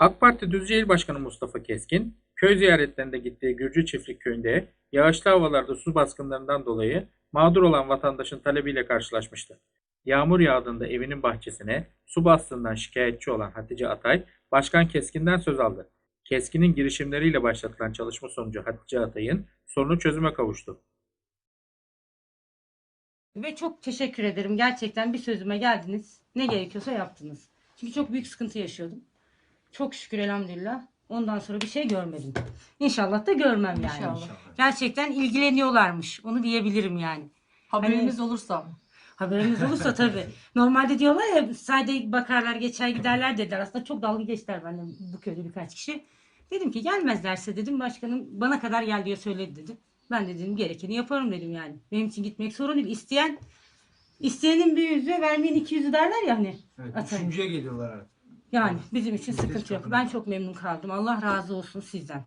AK Parti Düzce İl Başkanı Mustafa Keskin, köy ziyaretlerinde gittiği Gürcü Çiftlik Köyü'nde yağışlı havalarda su baskınlarından dolayı mağdur olan vatandaşın talebiyle karşılaşmıştı. Yağmur yağdığında evinin bahçesine su bastığından şikayetçi olan Hatice Atay, Başkan Keskin'den söz aldı. Keskin'in girişimleriyle başlatılan çalışma sonucu Hatice Atay'ın sorunu çözüme kavuştu. Ve çok teşekkür ederim. Gerçekten bir sözüme geldiniz. Ne gerekiyorsa yaptınız. Çünkü çok büyük sıkıntı yaşıyordum. Çok şükür elhamdülillah. Ondan sonra bir şey görmedim. İnşallah da görmem yani. İnşallah. Gerçekten ilgileniyorlarmış. Onu diyebilirim yani. Haberimiz olursa. Haberiniz olursa tabii. Normalde diyorlar ya sadece bakarlar geçer giderler dediler. Aslında çok dalga geçtiler benimle bu köyde birkaç kişi. Dedim ki gelmezlerse dedim başkanım bana kadar gel diye söyledi dedim. Ben de dedim gerekeni yaparım dedim yani. Benim için gitmek sorun değil. İsteyen isteyenin bir yüzü vermeyin iki yüzü derler ya hani. Evet, üçüncüye geliyorlar artık. Yani bizim için sıkıntı yok. Ben çok memnun kaldım. Allah razı olsun sizden.